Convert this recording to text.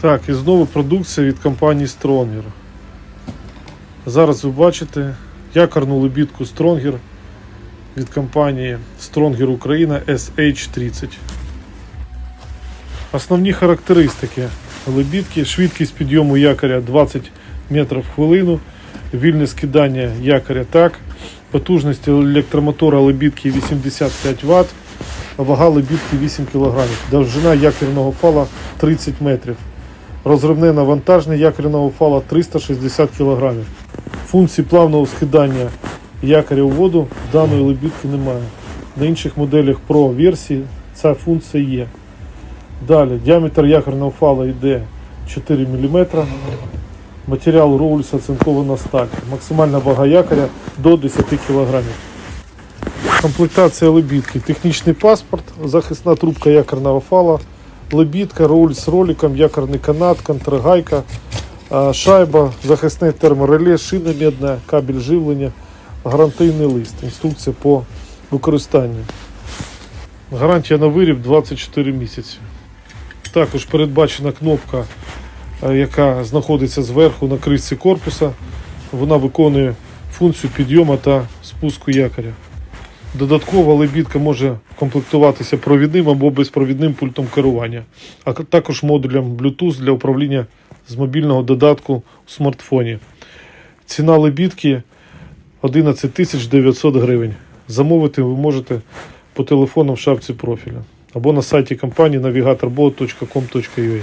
Так, і знову продукція від компанії Stronger. Зараз ви бачите якорну лебідку Stronger від компанії Stronger Україна SH30. Основні характеристики лебідки, швидкість підйому якоря 20 метрів в хвилину, вільне скидання якоря так, потужність електромотора лебідки 85 Вт, вага лебідки 8 кг, довжина якорного фала 30 метрів. Розривне навантаження якорного фала 360 кг. Функції плавного скидання якоря у воду даної лебідки немає. На інших моделях Pro версії ця функція є. Далі діаметр якорного фала йде 4 мм. Матеріал роульса оцинкована сталь. Максимальна вага якоря до 10 кг. Комплектація лебідки. Технічний паспорт, захисна трубка якорного фала, лебідка, руль з роликом, якорний канат, контргайка, шайба, захисне термореле, шина медна, кабель живлення, гарантийний лист, інструкція по використанню. Гарантія на виріб 24 місяці. Також передбачена кнопка, яка знаходиться зверху на кришці корпуса. Вона виконує функцію підйому та спуску якоря. Додатково лебідка може комплектуватися провідним або безпровідним пультом керування, а також модулем Bluetooth для управління з мобільного додатку у смартфоні. Ціна лебідки 11 900 гривень. Замовити ви можете по телефону в шапці профіля або на сайті компанії navigatorboat.com.ua.